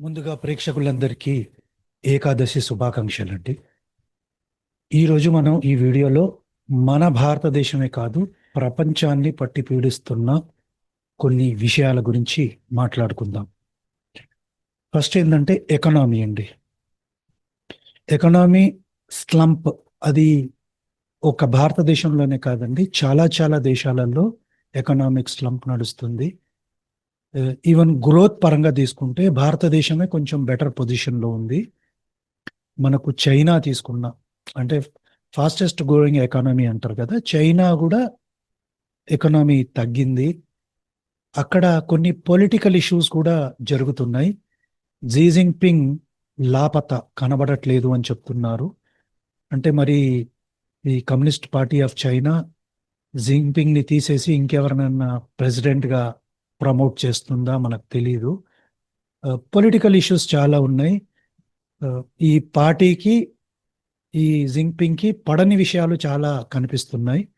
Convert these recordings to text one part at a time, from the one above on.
ముందుగా ప్రేక్షకులందరికీ ఏకాదశి శుభాకాంక్షలు అండి ఈరోజు మనం ఈ వీడియోలో మన భారతదేశమే కాదు ప్రపంచాన్ని పట్టి పీడిస్తున్న కొన్ని విషయాల గురించి మాట్లాడుకుందాం. ఫస్ట్ ఏంటంటే ఎకనామీ అండి. ఎకనామీ స్లంప్ అది ఒక భారతదేశంలోనే కాదండి చాలా చాలా దేశాలలో ఎకనామిక్ స్లంప్ నడుస్తుంది. Uh, ఈవెన్ గ్రోత్ పరంగా తీసుకుంటే భారతదేశమే కొంచెం బెటర్ పొజిషన్లో ఉంది. మనకు చైనా తీసుకున్న అంటే ఫాస్టెస్ట్ గ్రోయింగ్ ఎకానమీ అంటారు కదా చైనా కూడా ఎకనామీ తగ్గింది. అక్కడ కొన్ని పొలిటికల్ ఇష్యూస్ కూడా జరుగుతున్నాయి. జీ జింగ్పింగ్ లాపత కనబడట్లేదు అని చెప్తున్నారు. అంటే మరి ఈ కమ్యూనిస్ట్ పార్టీ ఆఫ్ చైనా జింగ్పింగ్ని తీసేసి ఇంకెవరినన్నా ప్రెసిడెంట్గా ప్రమోట్ చేస్తుందా మనకు తెలియదు పొలిటికల్ ఇష్యూస్ చాలా ఉన్నాయి. ఈ పార్టీకి ఈ జింగ్పింగ్కి పడని విషయాలు చాలా కనిపిస్తున్నాయి.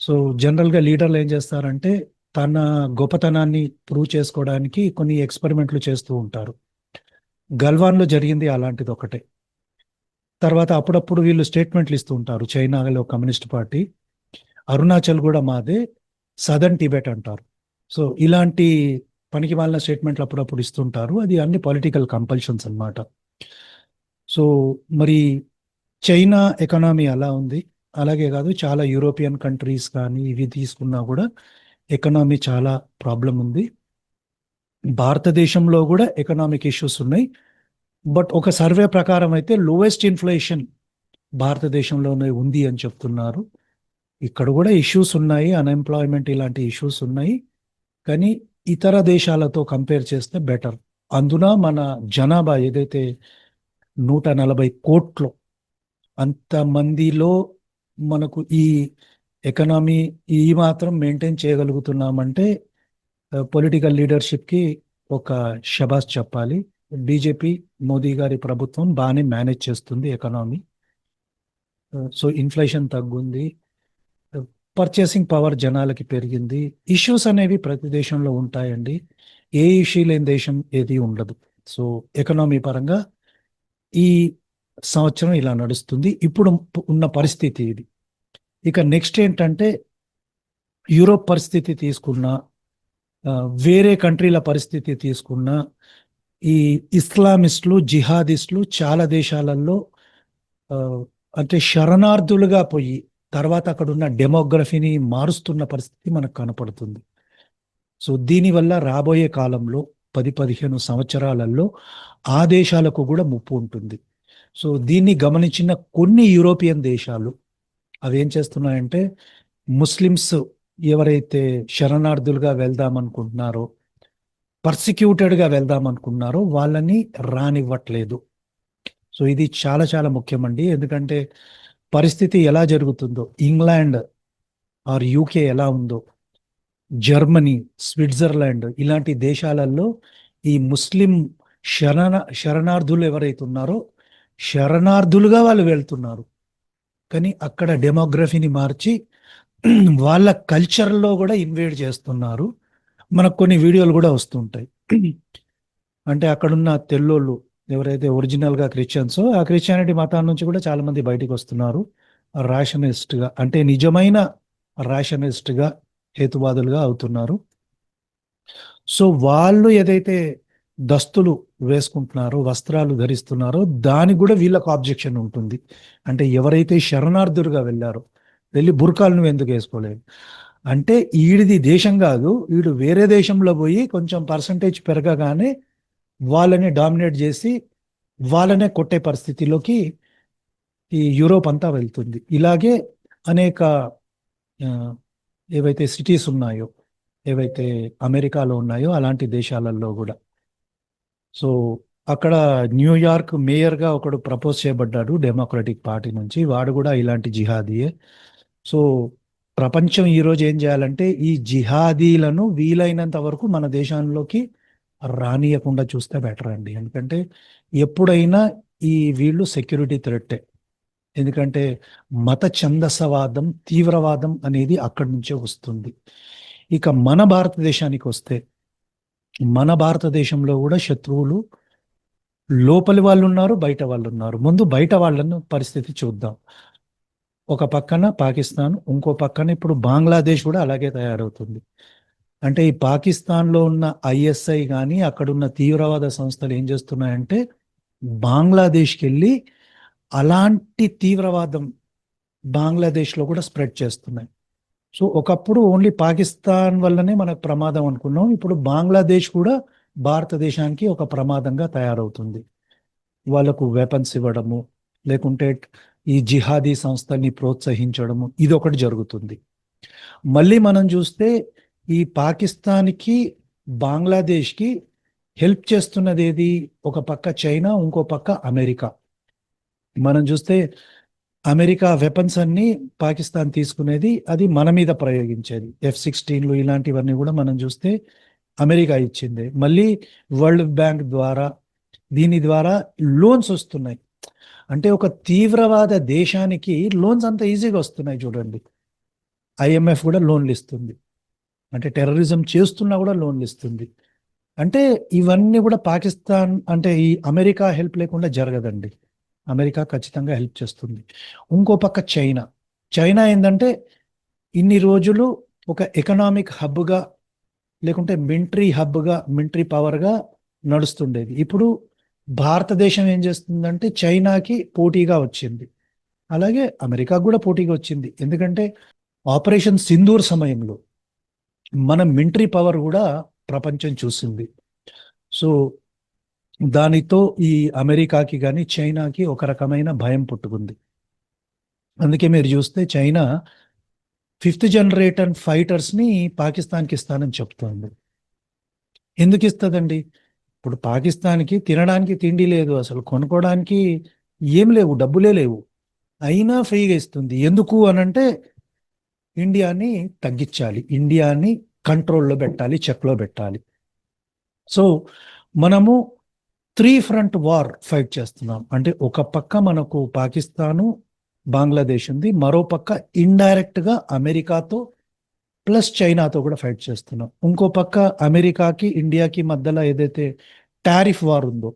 సో జనరల్గా లీడర్లు ఏం చేస్తారంటే తన గొప్పతనాన్ని ప్రూవ్ చేసుకోవడానికి కొన్ని ఎక్స్పెరిమెంట్లు చేస్తూ ఉంటారు. గల్వాన్లో జరిగింది అలాంటిది ఒకటే. తర్వాత అప్పుడప్పుడు వీళ్ళు స్టేట్మెంట్లు ఇస్తూ ఉంటారు. చైనాలో కమ్యూనిస్ట్ పార్టీ. అరుణాచల్ కూడా మాదే. సదర్న్ టిబెట్ అంటారు. సో ఇలాంటి పనికి వాళ్ళ స్టేట్మెంట్లు అప్పుడప్పుడు ఇస్తుంటారు. అది అన్ని పొలిటికల్ కంపల్షన్స్ అన్నమాట. సో మరి చైనా ఎకనామీ అలా ఉంది. అలాగే కాదు చాలా యూరోపియన్ కంట్రీస్ కానీ ఇవి తీసుకున్నా కూడా ఎకనామీ చాలా ప్రాబ్లం ఉంది. భారతదేశంలో కూడా ఎకనామిక్ ఇష్యూస్ ఉన్నాయి. బట్ ఒక సర్వే ప్రకారం అయితే లోయెస్ట్ ఇన్ఫ్లేషన్ భారతదేశంలోనే ఉంది అని చెప్తున్నారు. ఇక్కడ కూడా ఇష్యూస్ ఉన్నాయి అన్ఎంప్లాయ్మెంట్ ఇలాంటి ఇష్యూస్ ఉన్నాయి. కానీ ఇతర దేశాలతో కంపేర్ చేస్తే బెటర్ అందున మన జనాభా ఏదైతే నూట నలభై కోట్లు అంతమందిలో మనకు ఈ ఎకనామీ ఈ మాత్రం మెయింటైన్ చేయగలుగుతున్నామంటే పొలిటికల్ లీడర్షిప్కి ఒక షబాస్ చెప్పాలి. బీజేపీ మోదీ గారి ప్రభుత్వం బాగానే మేనేజ్ చేస్తుంది ఎకనామీ సో ఇన్ఫ్లేషన్ తగ్గుంది. పర్చేసింగ్ పవర్ జనాలకి పెరిగింది. ఇష్యూస్ అనేవి ప్రతి దేశంలో ఉంటాయండి. ఏ ఇష్యూ లేని దేశం ఏది ఉండదు. సో ఎకనామీ పరంగా ఈ సంవత్సరం ఇలా నడుస్తుంది. ఇప్పుడు ఉన్న పరిస్థితి ఇది. ఇక నెక్స్ట్ ఏంటంటే యూరోప్ పరిస్థితి తీసుకున్నా వేరే కంట్రీల పరిస్థితి తీసుకున్నా ఈ ఇస్లామిస్టులు జిహాదిస్టులు చాలా దేశాలలో అంటే శరణార్థులుగా పోయి తర్వాత అక్కడ ఉన్న డెమోగ్రఫీని మారుస్తున్న పరిస్థితి మనకు కనపడుతుంది. సో దీనివల్ల రాబోయే కాలంలో పది పదిహేను సంవత్సరాలలో ఆ దేశాలకు కూడా ముప్పు ఉంటుంది. సో దీన్ని గమనించిన కొన్ని యూరోపియన్ దేశాలు అవి ఏం చేస్తున్నాయంటే ముస్లిమ్స్ ఎవరైతే శరణార్థులుగా వెళ్దాం అనుకుంటున్నారో పర్సిక్యూటెడ్గా వెళ్దామనుకున్నారో వాళ్ళని రానివ్వట్లేదు. సో ఇది చాలా చాలా ముఖ్యమండి. ఎందుకంటే పరిస్థితి ఎలా జరుగుతుందో? ఇంగ్లాండ్ ఆర్ యూకే ఎలా ఉందో? జర్మనీ స్విట్జర్లాండ్ ఇలాంటి దేశాలలో ఈ ముస్లిం శరణ శరణార్థులు ఎవరైతే ఉన్నారో శరణార్థులుగా వాళ్ళు వెళ్తున్నారు. కానీ అక్కడ డెమోగ్రఫీని మార్చి వాళ్ళ కల్చర్లో కూడా ఇన్వేట్ చేస్తున్నారు. మనకు కొన్ని వీడియోలు కూడా వస్తుంటాయి. అంటే అక్కడున్న తెల్లోళ్ళు ఎవరైతే ఒరిజినల్గా క్రిస్టియన్సో ఆ క్రిస్టియానిటీ మతాన్ని నుంచి కూడా చాలామంది బయటకు బయటికి వస్తున్నారు గా అంటే నిజమైన గా హేతువాదులుగా అవుతున్నారు. సో వాళ్ళు ఏదైతే దస్తులు వేసుకుంటున్నారో వస్త్రాలు ధరిస్తున్నారో దానికి కూడా వీళ్ళకు ఆబ్జెక్షన్ ఉంటుంది. అంటే ఎవరైతే శరణార్థులుగా వెళ్ళారో వెళ్ళి బుర్కాలు నువ్వు ఎందుకు వేసుకోలేదు? అంటే ఈడిది దేశం కాదు వీడు వేరే దేశంలో పోయి కొంచెం పర్సంటేజ్ పెరగగానే వాళ్ళని డామినేట్ చేసి వాళ్ళనే కొట్టే పరిస్థితిలోకి ఈ యూరోప్ అంతా వెళ్తుంది. ఇలాగే అనేక ఏవైతే సిటీస్ ఉన్నాయో ఏవైతే అమెరికాలో ఉన్నాయో అలాంటి దేశాలలో కూడా. సో అక్కడ న్యూయార్క్ మేయర్గా ఒకడు ప్రపోజ్ చేయబడ్డాడు డెమోక్రటిక్ పార్టీ నుంచి. వాడు కూడా ఇలాంటి జిహాదీయే. సో ప్రపంచం ఈరోజు ఏం చేయాలంటే ఈ జిహాదీలను వీలైనంత వరకు మన దేశంలోకి రానియకుండా చూస్తే బెటర్ అండి. ఎందుకంటే ఎప్పుడైనా ఈ వీళ్ళు సెక్యూరిటీ థ్రెట్టే. ఎందుకంటే మత ఛందసవాదం తీవ్రవాదం అనేది అక్కడి నుంచే వస్తుంది. ఇక మన భారతదేశానికి వస్తే మన భారతదేశంలో కూడా శత్రువులు లోపలి వాళ్ళు ఉన్నారు బయట వాళ్ళు ఉన్నారు ముందు బయట వాళ్ళను పరిస్థితి చూద్దాం. ఒక పక్కన పాకిస్తాన్ ఇంకో పక్కన ఇప్పుడు బంగ్లాదేశ్ కూడా అలాగే తయారవుతుంది. అంటే ఈ పాకిస్తాన్లో ఉన్న ఐఎస్ఐ కానీ అక్కడున్న తీవ్రవాద సంస్థలు ఏం చేస్తున్నాయంటే బంగ్లాదేశ్కి వెళ్ళి అలాంటి తీవ్రవాదం బంగ్లాదేశ్లో కూడా స్ప్రెడ్ చేస్తున్నాయి. సో ఒకప్పుడు ఓన్లీ పాకిస్తాన్ వల్లనే మనకు ప్రమాదం అనుకున్నాం. ఇప్పుడు బంగ్లాదేశ్ కూడా భారతదేశానికి ఒక ప్రమాదంగా తయారవుతుంది. వాళ్ళకు వెపన్స్ ఇవ్వడము లేకుంటే ఈ జిహాదీ సంస్థల్ని ప్రోత్సహించడము ఇది ఒకటి జరుగుతుంది. మళ్ళీ మనం చూస్తే ఈ పాకిస్తాన్కి బంగ్లాదేశ్కి హెల్ప్ చేస్తున్నది ఏది ఒక పక్క చైనా ఇంకో పక్క అమెరికా. మనం చూస్తే అమెరికా వెపన్స్ అన్ని పాకిస్తాన్ తీసుకునేది అది మన మీద ప్రయోగించేది. ఎఫ్ సిక్స్టీన్లు ఇలాంటివన్నీ కూడా మనం చూస్తే అమెరికా ఇచ్చింది. మళ్ళీ వరల్డ్ బ్యాంక్ ద్వారా దీని ద్వారా లోన్స్ వస్తున్నాయి. అంటే ఒక తీవ్రవాద దేశానికి లోన్స్ అంత ఈజీగా వస్తున్నాయి చూడండి. ఐఎంఎఫ్ కూడా లోన్లు ఇస్తుంది. అంటే టెర్రరిజం చేస్తున్నా కూడా లోన్లు ఇస్తుంది. అంటే ఇవన్నీ కూడా పాకిస్తాన్ అంటే ఈ అమెరికా హెల్ప్ లేకుండా జరగదండి. అమెరికా ఖచ్చితంగా హెల్ప్ చేస్తుంది. ఇంకో పక్క చైనా. చైనా ఏంటంటే ఇన్ని రోజులు ఒక ఎకనామిక్ హబ్గా లేకుంటే మిలిటరీ హబ్గా మిలిటరీ పవర్గా నడుస్తుండేది. ఇప్పుడు భారతదేశం ఏం చేస్తుందంటే చైనాకి పోటీగా వచ్చింది. అలాగే అమెరికా కూడా పోటీగా వచ్చింది. ఎందుకంటే ఆపరేషన్ సింధూర్ సమయంలో మన మిలిటరీ పవర్ కూడా ప్రపంచం చూసింది. సో దానితో ఈ అమెరికాకి కానీ చైనాకి ఒక రకమైన భయం పుట్టుకుంది. అందుకే మీరు చూస్తే చైనా ఫిఫ్త్ జనరేటర్ ఫైటర్స్ని పాకిస్తాన్కి ఇస్తానని చెప్తోంది. ఎందుకు ఇస్తుందండి? ఇప్పుడు పాకిస్తాన్కి తినడానికి తిండి లేదు అసలు కొనుక్కోవడానికి ఏం లేవు డబ్బులే లేవు. అయినా ఫ్రీగా ఇస్తుంది. ఎందుకు అనంటే ఇండియాని తగ్గించాలి ఇండియాని కంట్రోల్లో పెట్టాలి చెక్లో పెట్టాలి. సో మనము త్రీ ఫ్రంట్ వార్ ఫైట్ చేస్తున్నాం. అంటే ఒక పక్క మనకు పాకిస్తాను బంగ్లాదేశ్ ఉంది మరో పక్క ఇండైరెక్ట్గా అమెరికాతో ప్లస్ చైనాతో కూడా ఫైట్ చేస్తున్నాం. ఇంకో పక్క అమెరికాకి ఇండియాకి మధ్యలో ఏదైతే టారిఫ్ వార్ ఉందో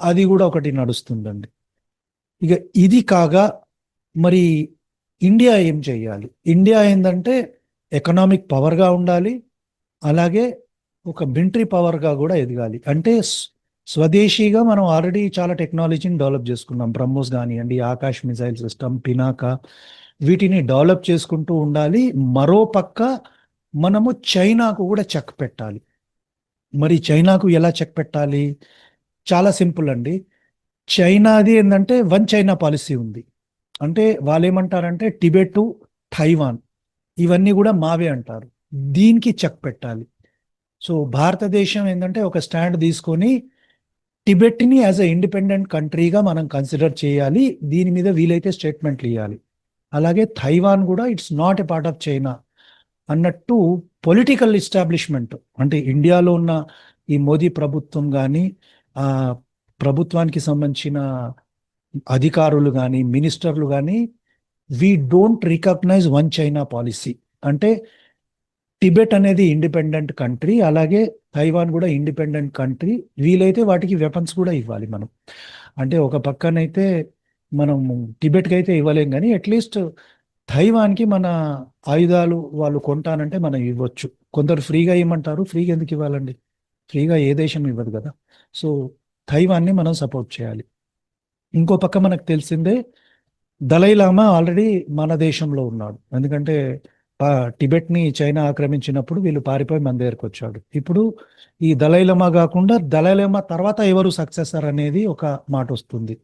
అది కూడా ఒకటి నడుస్తుందండి. ఇక ఇది కాగా మరి ఇండియా ఏం చేయాలి ఇండియా ఏంటంటే ఎకనామిక్ పవర్గా ఉండాలి అలాగే ఒక మిలిటరీ పవర్గా కూడా ఎదగాలి. అంటే స్వదేశీగా మనం ఆల్రెడీ చాలా టెక్నాలజీని డెవలప్ చేసుకున్నాం. బ్రహ్మోస్ కానివ్వండి ఆకాశ్ మిసైల్ సిస్టమ్ పినాక వీటిని డెవలప్ చేసుకుంటూ ఉండాలి. మరో పక్క మనము చైనాకు కూడా చెక్ పెట్టాలి. మరి చైనాకు ఎలా చెక్ పెట్టాలి? చాలా సింపుల్ అండి. చైనాది ఏంటంటే వన్ చైనా పాలసీ ఉంది. అంటే వాళ్ళు ఏమంటారంటే టిబెట్ తైవాన్ ఇవన్నీ కూడా మావే అంటారు. దీనికి చెక్ పెట్టాలి. సో భారతదేశం ఏంటంటే ఒక స్టాండ్ తీసుకొని టిబెట్ని యాజ్ అ ఇండిపెండెంట్ కంట్రీగా మనం కన్సిడర్ చేయాలి. దీని మీద వీలైతే స్టేట్మెంట్లు ఇవ్వాలి అలాగే తైవాన్ కూడా it's not a part of China అన్నట్టు పొలిటికల్ ఎస్టాబ్లిష్మెంట్ అంటే ఇండియాలో ఉన్న ఈ మోదీ ప్రభుత్వం కానీ ప్రభుత్వానికి సంబంధించిన అధికారులు కానీ మినిస్టర్లు కానీ we don't recognise one China policy అంటే టిబెట్ అనేది ఇండిపెండెంట్ కంట్రీ అలాగే తైవాన్ కూడా ఇండిపెండెంట్ కంట్రీ. వీలైతే వాటికి వెపన్స్ కూడా ఇవ్వాలి మనం. అంటే ఒక పక్కనైతే మనం టిబెట్కి అయితే ఇవ్వలేం కానీ అట్లీస్ట్ తైవాన్కి మన ఆయుధాలు వాళ్ళు కొంటానంటే మనం ఇవ్వచ్చు. కొందరు ఫ్రీగా ఇవ్వమంటారు ఫ్రీగా ఎందుకు ఇవ్వాలండి? ఫ్రీగా ఏ దేశం ఇవ్వదు కదా. సో తైవాన్ని మనం సపోర్ట్ చేయాలి. ఇంకో పక్క మనకు తెలిసిందే దలైలామా ఆల్రెడీ మన దేశంలో ఉన్నాడు. ఎందుకంటే టిబెట్ని చైనా ఆక్రమించినప్పుడు వీళ్ళు పారిపోయి మన దగ్గరకు వచ్చాడు. ఇప్పుడు ఈ దలైలమా కాకుండా దలైలమా తర్వాత ఎవరు సక్సెసర్ అనేది ఒక మాట వస్తుంది.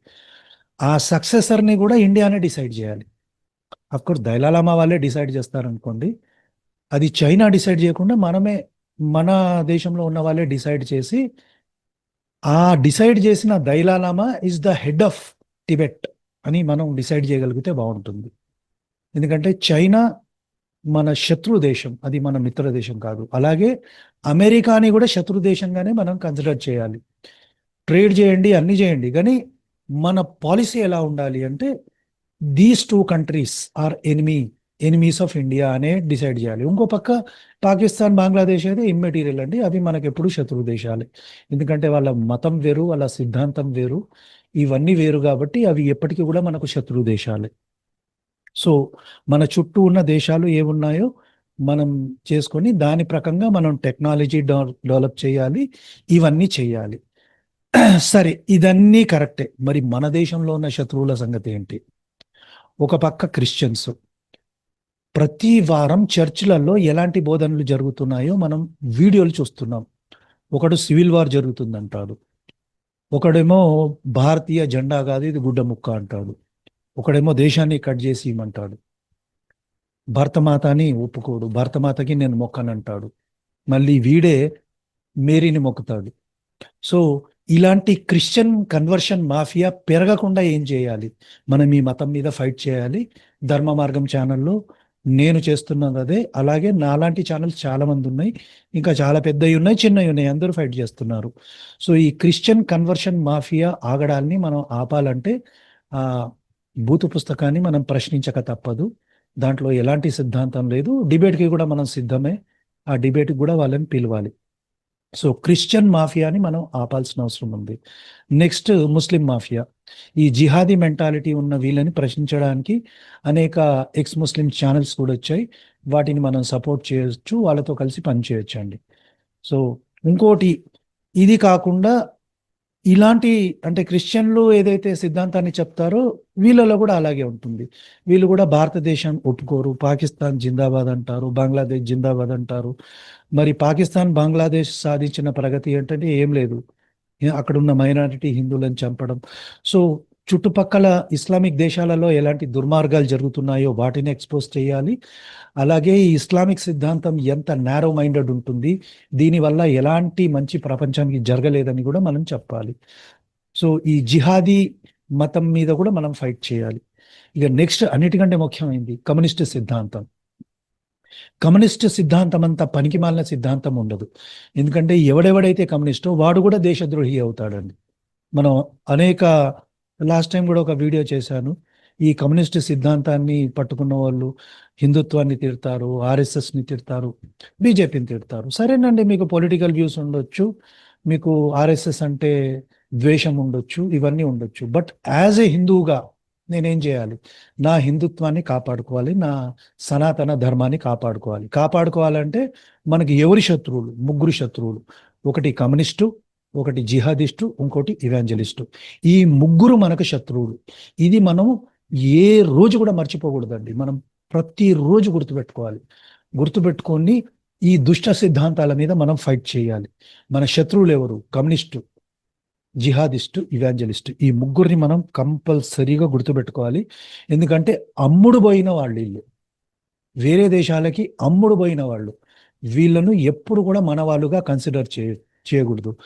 ఆ సక్సెసర్ని కూడా ఇండియానే డిసైడ్ చేయాలి. అఫ్కోర్స్ దైలాలామా వాళ్ళే డిసైడ్ చేస్తారనుకోండి. అది చైనా డిసైడ్ చేయకుండా మనమే మన దేశంలో ఉన్న వాళ్ళే డిసైడ్ చేసి ఆ డిసైడ్ చేసిన Dalai Lama is the head of Tibet అని మనం డిసైడ్ చేయగలిగితే బాగుంటుంది. ఎందుకంటే చైనా మన శత్రు దేశం అది మన మిత్ర దేశం కాదు. అలాగే అమెరికాని కూడా శత్రు దేశంగానే మనం కన్సిడర్ చేయాలి. ట్రేడ్ చేయండి అన్ని చేయండి. కానీ మన పాలసీ ఎలా ఉండాలి అంటే these two countries are enemy enemies of India అనే డిసైడ్ చేయాలి. ఇంకో పక్క పాకిస్తాన్ బంగ్లాదేశ్ అయితే ఇమ్మెటీరియల్ అండి. అవి మనకి ఎప్పుడు శత్రు దేశాలే. ఎందుకంటే వాళ్ళ మతం వేరు వాళ్ళ సిద్ధాంతం వేరు. ఇవన్నీ వేరు కాబట్టి అవి ఎప్పటికీ కూడా మనకు శత్రు దేశాలే. సో మన చుట్టూ ఉన్న దేశాలు ఏమున్నాయో మనం చేసుకొని దాని ప్రకంగా మనం టెక్నాలజీ డెవలప్ చేయాలి. ఇవన్నీ చేయాలి. సరే ఇదన్నీ కరెక్టే. మరి మన దేశంలో ఉన్న శత్రువుల సంగతి ఏంటి? ఒక పక్క క్రిస్టియన్స్ ప్రతి వారం చర్చిలలో ఎలాంటి బోధనలు జరుగుతున్నాయో మనం వీడియోలు చూస్తున్నాం. ఒకడు సివిల్ వార్ జరుగుతుందంటాడు. ఒకడేమో భారతీయ జెండా కాదు ఇది గుడ్డ ముక్క అంటాడు. ఒకడేమో దేశాన్ని కట్ చేసి ఇమ్మంటాడు. భర్తమాతని ఒప్పుకోడు భర్తమాతకి నేను మొక్కనంటాడు. మళ్ళీ వీడే మేరీని మొక్కుతాడు. సో ఇలాంటి క్రిస్టియన్ కన్వర్షన్ మాఫియా పెరగకుండా ఏం చేయాలి? మనం ఈ మతం మీద ఫైట్ చేయాలి? ధర్మ మార్గం ఛానల్లో నేను చేస్తున్నది అదే. అలాగే నాలాంటి ఛానల్స్ చాలా మంది ఉన్నాయి. ఇంకా చాలా పెద్దవి ఉన్నాయి చిన్నవి ఉన్నాయి. అందరూ ఫైట్ చేస్తున్నారు. సో ఈ క్రిస్టియన్ కన్వర్షన్ మాఫియా ఆగడాల్ని మనం ఆపాలంటే ఆ భూత పుస్తకాన్ని మనం ప్రశ్నించక తప్పదు. దాంట్లో ఎలాంటి సిద్ధాంతం లేదు. డిబేట్కి కూడా మనం సిద్ధమే. ఆ డిబేట్కి కూడా వాళ్ళని పిలవాలి. సో క్రిస్టియన్ మాఫియాని మనం ఆపాల్సిన అవసరం ఉంది. నెక్స్ట్ ముస్లిం మాఫియా ఈ జిహాదీ మెంటాలిటీ ఉన్న వీళ్ళని ప్రశ్నించడానికి అనేక ఎక్స్ ముస్లిం ఛానల్స్ కూడా వచ్చాయి. వాటిని మనం సపోర్ట్ చేయొచ్చు వాళ్ళతో కలిసి పనిచేయొచ్చు అండి సో ఇంకోటి ఇది కాకుండా ఇలాంటి అంటే క్రిస్టియన్లు ఏదైతే సిద్ధాంతాన్ని చెప్తారో వీళ్ళలో కూడా అలాగే ఉంటుంది. వీళ్ళు కూడా భారతదేశం ఒప్పుకోరు పాకిస్తాన్ జిందాబాద్ అంటారు బంగ్లాదేశ్ జిందాబాద్ అంటారు. మరి పాకిస్తాన్ బంగ్లాదేశ్ సాధించిన ప్రగతి ఏంటంటే ఏం లేదు. అక్కడ ఉన్న మైనారిటీ హిందువులను చంపడం. సో చుట్టుపక్కల ఇస్లామిక్ దేశాలలో ఎలాంటి దుర్మార్గాలు జరుగుతున్నాయో వాటిని ఎక్స్పోజ్ చేయాలి. అలాగే ఈ ఇస్లామిక్ సిద్ధాంతం ఎంత నేరో మైండెడ్ ఉంటుంది దీనివల్ల ఎలాంటి మంచి ప్రపంచానికి జరగలేదని కూడా మనం చెప్పాలి. సో ఈ జిహాదీ మతం మీద కూడా మనం ఫైట్ చేయాలి. ఇక నెక్స్ట్ అన్నిటికంటే ముఖ్యమైనది కమ్యూనిస్ట్ సిద్ధాంతం. కమ్యూనిస్ట్ సిద్ధాంతం అంతా పనికిమాలిన సిద్ధాంతం ఉండదు. ఎందుకంటే ఎవడెవడైతే కమ్యూనిస్టో వాడు కూడా దేశద్రోహి అవుతాడండి. మనం అనేక లాస్ట్ టైం కూడా ఒక వీడియో చేశాను. ఈ కమ్యూనిస్ట్ సిద్ధాంతాన్ని పట్టుకున్న వాళ్ళు హిందుత్వాన్ని తిడతారు ఆర్ఎస్ఎస్ని తిడతారు బీజేపీని తిడతారు. సరేనండి మీకు పొలిటికల్ వ్యూస్ ఉండొచ్చు మీకు ఆర్ఎస్ఎస్ అంటే ద్వేషం ఉండొచ్చు ఇవన్నీ ఉండొచ్చు. బట్ యాజ్ ఏ హిందువుగా నేనేం చేయాలి? నా హిందుత్వాన్ని కాపాడుకోవాలి నా సనాతన ధర్మాన్ని కాపాడుకోవాలి. కాపాడుకోవాలంటే మనకి ఎవరి శత్రువులు? ముగ్గురు శత్రువులు. ఒకటి కమ్యూనిస్టు ఒకటి జిహాదిస్టు ఇంకోటి ఇవాంజలిస్టు. ఈ ముగ్గురు మనకు శత్రువులు. ఇది మనం ఏ రోజు కూడా మర్చిపోకూడదండి. మనం ప్రతిరోజు గుర్తుపెట్టుకోవాలి. గుర్తుపెట్టుకొని ఈ దుష్ట సిద్ధాంతాల మీద మనం ఫైట్ చేయాలి. మన శత్రువులు ఎవరు? Communist jihadist evangelist. ఈ ముగ్గురిని మనం కంపల్సరీగా గుర్తుపెట్టుకోవాలి. ఎందుకంటే అమ్ముడు పోయిన వాళ్ళు వీళ్ళు. వేరే దేశాలకి అమ్ముడు పోయిన వాళ్ళు. వీళ్ళను ఎప్పుడు కూడా మన వాళ్ళుగా కన్సిడర్ చేయొచ్చు చేయకూడదు.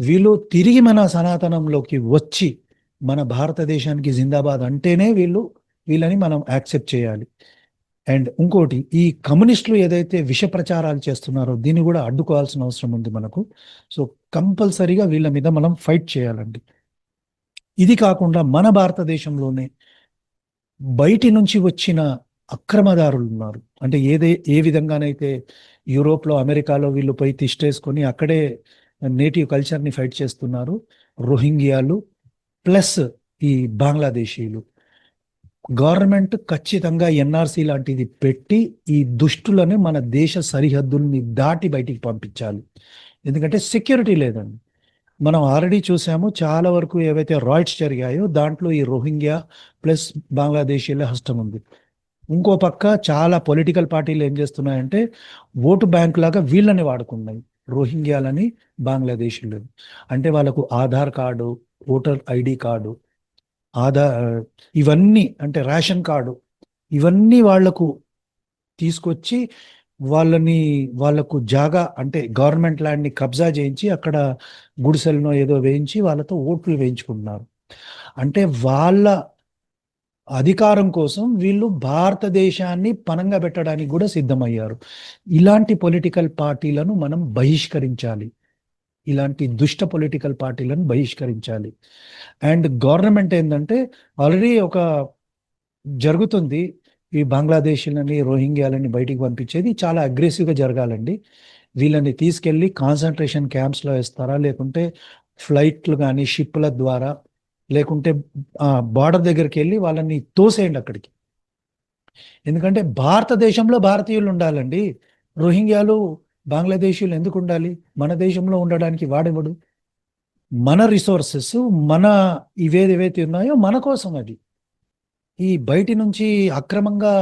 వీళ్ళు తిరిగి మన సనాతనంలోకి వచ్చి మన భారతదేశానికి జిందాబాద్ అంటేనే వీళ్ళు వీళ్ళని మనం యాక్సెప్ట్ చేయాలి. అండ్ ఇంకోటి ఈ కమ్యూనిస్టులు ఏదైతే విష ప్రచారాలు చేస్తున్నారో దీన్ని కూడా అడ్డుకోవాల్సిన అవసరం ఉంది మనకు. సో కంపల్సరీగా వీళ్ళ మీద మనం ఫైట్ చేయాలండి. ఇది కాకుండా మన భారతదేశంలోనే బయటి నుంచి వచ్చిన అక్రమదారులు ఉన్నారు అంటే ఏదే ఏ విధంగానైతే యూరోప్లో అమెరికాలో వీళ్ళు పోయి తిష్టేసుకొని అక్కడే నేటివ్ కల్చర్ని ఫైట్ చేస్తున్నారు రోహింగ్యాలు ప్లస్ ఈ బంగ్లాదేశీయులు. గవర్నమెంట్ ఖచ్చితంగా ఎన్ఆర్సీ లాంటిది పెట్టి ఈ దుష్టులను మన దేశ సరిహద్దుల్ని దాటి బయటికి పంపించాలి. ఎందుకంటే సెక్యూరిటీ లేదండి. మనం ఆల్రెడీ చూసాము చాలా వరకు ఏవైతే రాయిట్స్ జరిగాయో దాంట్లో ఈ రోహింగ్యా ప్లస్ బంగ్లాదేశీల హస్తం ఉంది. ఇంకో పక్క చాలా పొలిటికల్ పార్టీలు ఏం చేస్తున్నాయంటే ఓటు బ్యాంక్ లాగా వీళ్ళని వాడుకున్నాయి రోహింగ్యాలని బంగ్లాదేశీలు. అంటే వాళ్ళకు Aadhaar card voter ID card Aadhaar ఇవన్నీ అంటే రేషన్ కార్డు ఇవన్నీ వాళ్ళకు తీసుకొచ్చి వాళ్ళని వాళ్ళకు జాగా అంటే గవర్నమెంట్ ల్యాండ్ని కబ్జా చేయించి అక్కడ గుడిసెలను ఏదో వేయించి వాళ్ళతో ఓట్లు వేయించుకుంటున్నారు. అంటే వాళ్ళ అధికారం కోసం వీళ్ళు భారతదేశాన్ని పనంగా పెట్టడానికి కూడా సిద్ధమయ్యారు. ఇలాంటి పొలిటికల్ పార్టీలను మనం బహిష్కరించాలి. ఇలాంటి దుష్ట పొలిటికల్ పార్టీలను బహిష్కరించాలి. అండ్ గవర్నమెంట్ ఏంటంటే ఆల్రెడీ ఒక జరుగుతుంది. ఈ బంగ్లాదేశీలని రోహింగ్యాలని బయటికి పంపించేది. చాలా అగ్రెసివ్గా జరగాలండి. వీళ్ళని తీసుకెళ్ళి కాన్సన్ట్రేషన్ క్యాంప్స్లో వేస్తారా? లేకుంటే ఫ్లైట్లు కానీ షిప్ల ద్వారా లేకుంటే బార్డర్ దగ్గరికి వెళ్ళి వాళ్ళని తోసేయండి అక్కడికి. ఎందుకంటే భారతదేశంలో భారతీయులు ఉండాలండి. రోహింగ్యాలు బంగ్లాదేశీయులు ఎందుకు ఉండాలి? మన దేశంలో ఉండడానికి వాడెవడు? మన రిసోర్సెస్ మన ఇవేదేవైతే ఉన్నాయో మన కోసం అది. ఈ బయటి నుంచి అక్రమంగా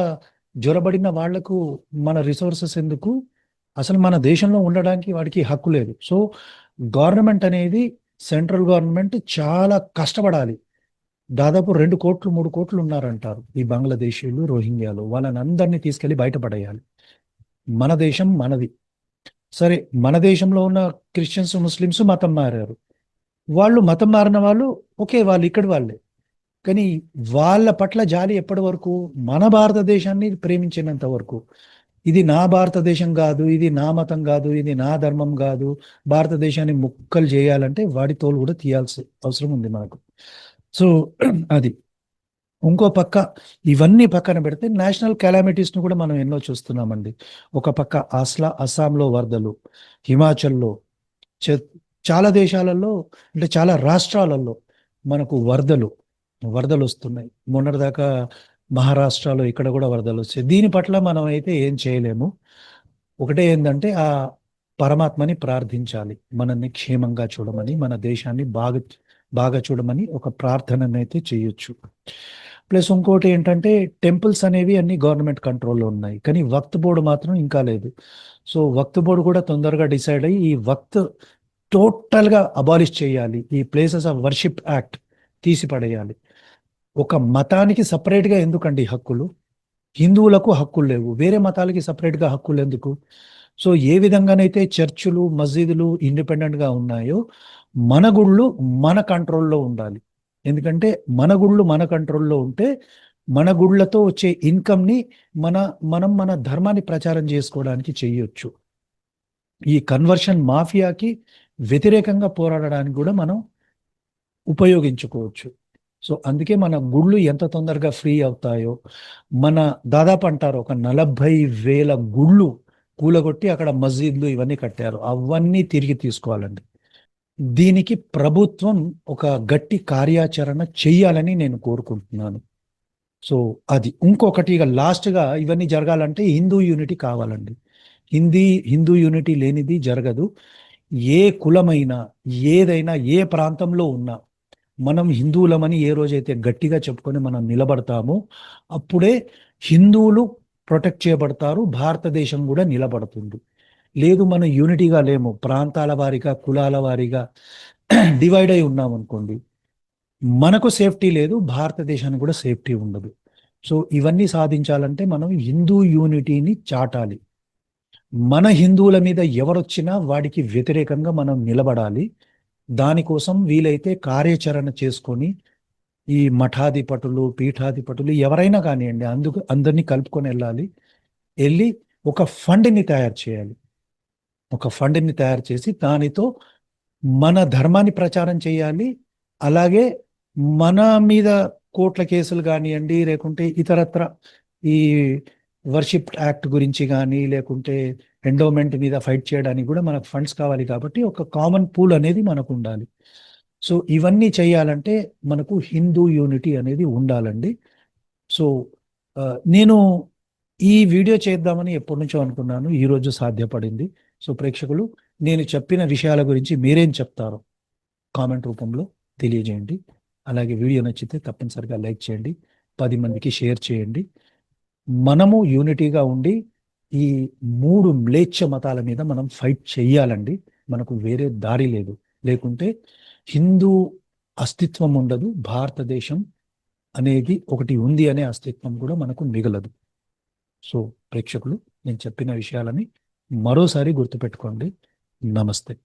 జ్వరబడిన వాళ్ళకు మన రిసోర్సెస్ ఎందుకు? అసలు మన దేశంలో ఉండడానికి వాడికి హక్కు లేదు. సో గవర్నమెంట్ అనేది సెంట్రల్ గవర్నమెంట్ చాలా కష్టపడాలి. దాదాపు రెండు కోట్లు మూడు కోట్లు ఉన్నారంటారు ఈ బంగ్లాదేశీయులు రోహింగ్యాలు. వాళ్ళని అందరినీ తీసుకెళ్ళి బయటపడేయాలి. మన దేశం మనది. సరే మన దేశంలో ఉన్న క్రిస్టియన్స్ ముస్లిమ్స్ మతం మారారు. వాళ్ళు మతం మారిన వాళ్ళు ఓకే వాళ్ళు ఇక్కడి వాళ్ళే. కానీ వాళ్ళ పట్ల జాలి ఎప్పటి వరకు? మన భారతదేశాన్ని ప్రేమించినంత వరకు. ఇది నా భారతదేశం కాదు ఇది నా మతం కాదు ఇది నా ధర్మం కాదు. భారతదేశాన్ని ముక్కలు చేయాలంటే వాడి తోలు కూడా తీయాల్సి అవసరం ఉంది మనకు. సో అది. ఇంకో పక్క ఇవన్నీ పక్కన పెడితే నేషనల్ను కూడా మనం ఎన్నో చూస్తున్నామండి. ఒక పక్క అస్లా అస్సాంలో వరదలు హిమాచల్లో చాలా దేశాలలో అంటే చాలా రాష్ట్రాలలో మనకు వరదలు వరదలు వస్తున్నాయి. మొన్నటిదాకా మహారాష్ట్రలో ఇక్కడ కూడా వరదలు వచ్చాయి. దీని పట్ల మనం అయితే ఏం చేయలేము. ఒకటే ఏంటంటే ఆ పరమాత్మని ప్రార్థించాలి. మనల్ని క్షేమంగా చూడమని మన దేశాన్ని బాగా బాగా చూడమని ఒక ప్రార్థననైతే చేయొచ్చు. ప్లస్ ఇంకోటి ఏంటంటే టెంపుల్స్ అనేవి అన్ని గవర్నమెంట్ కంట్రోల్లో ఉన్నాయి. కానీ వక్త్ బోర్డు మాత్రం ఇంకా లేదు. సో వక్త్ బోర్డు కూడా తొందరగా డిసైడ్ అయ్యి ఈ వక్త్ టోటల్గా అబాలిష్ చేయాలి. ఈ ప్లేసెస్ ఆఫ్ వర్షిప్ యాక్ట్ తీసి పడేయాలి ఒక మతానికి సపరేట్గా ఎందుకండి హక్కులు? హిందువులకు హక్కులు లేవు. వేరే మతాలకి సపరేట్గా హక్కులు ఎందుకు? సో ఏ విధంగానైతే చర్చులు మసీదులు ఇండిపెండెంట్గా ఉన్నాయో మన గుళ్ళు మన కంట్రోల్లో ఉండాలి. ఎందుకంటే మన గుళ్ళు మన కంట్రోల్లో ఉంటే మన గుళ్ళతో వచ్చే ఇన్కమ్ని మన మనం మన ధర్మాన్ని ప్రచారం చేసుకోవడానికి చెయ్యొచ్చు ఈ కన్వర్షన్ మాఫియాకి వ్యతిరేకంగా పోరాడడానికి కూడా మనం ఉపయోగించుకోవచ్చు. సో అందుకే మన గుళ్ళు ఎంత తొందరగా ఫ్రీ అవుతాయో మన దాదాపు అంటారు ఒక నలభై వేల గుళ్ళు కూలగొట్టి అక్కడ మస్జిద్లు ఇవన్నీ కట్టారు. అవన్నీ తిరిగి తీసుకోవాలండి. దీనికి ప్రభుత్వం ఒక గట్టి కార్యాచరణ చెయ్యాలని నేను కోరుకుంటున్నాను. సో అది. ఇంకొకటి ఇక లాస్ట్గా ఇవన్నీ జరగాలంటే హిందూ యూనిటీ కావాలండి. హిందీ హిందూ యూనిటీ లేనిది జరగదు. ఏ కులమైనా ఏదైనా ఏ ప్రాంతంలో ఉన్నా మనం హిందువులమని ఏ రోజైతే గట్టిగా చెప్పుకొని మనం నిలబడతామో అప్పుడే హిందువులు ప్రొటెక్ట్ చేయబడతారు భారతదేశం కూడా నిలబడుతుంది. లేదు మనం యూనిటీగా లేము ప్రాంతాల వారిగా కులాల వారిగా డివైడ్ అయి ఉన్నాం అనుకోండి. మనకు సేఫ్టీ లేదు భారతదేశానికి కూడా సేఫ్టీ ఉండదు. సో ఇవన్నీ సాధించాలంటే మనం హిందూ యూనిటీని చాటాలి. మన హిందువుల మీద ఎవరొచ్చినా వాడికి వ్యతిరేకంగా మనం నిలబడాలి. దానికోసం వీలైతే కార్యాచరణ చేసుకొని ఈ మఠాధిపతులు పీఠాధిపతులు ఎవరైనా కానివ్వండి అందుకు అందరినీ కలుపుకొని వెళ్ళాలి. వెళ్ళి ఒక ఫండ్ని తయారు చేయాలి. ఒక ఫండ్ని తయారు చేసి దానితో మన ధర్మాన్ని ప్రచారం చేయాలి. అలాగే మన మీద కోట్ల కేసులు కానివ్వండి లేకుంటే ఇతరత్ర ఈ వర్షిప్ యాక్ట్ గురించి కానీ లేకుంటే ఎండోమెంట్ మీద ఫైట్ చేయడానికి కూడా మనకు ఫండ్స్ కావాలి కాబట్టి ఒక కామన్ పూల్ అనేది మనకు ఉండాలి సో ఇవన్నీ చేయాలంటే మనకు హిందూ యూనిటీ అనేది ఉండాలండి. సో నేను ఈ వీడియో చేద్దామని ఎప్పటి నుంచో అనుకున్నాను ఈరోజు సాధ్యపడింది. సో ప్రేక్షకులు నేను చెప్పిన విషయాల గురించి మీరేం చెప్తారో కామెంట్ రూపంలో తెలియజేయండి. అలాగే వీడియో నచ్చితే తప్పనిసరిగా లైక్ చేయండి పది మందికి షేర్ చేయండి. మనము యూనిటీగా ఉండి ఈ మూడు మ్లేచ్ఛ మతాల మీద మనం ఫైట్ చెయ్యాలండి. మనకు వేరే దారి లేదు. లేకుంటే హిందూ అస్తిత్వం ఉండదు భారతదేశం అనేది ఒకటి ఉంది అనే అస్తిత్వం కూడా మనకు మిగలదు. సో ప్రేక్షకులు నేను చెప్పిన విషయాలని మరోసారి గుర్తుపెట్టుకోండి. నమస్తే.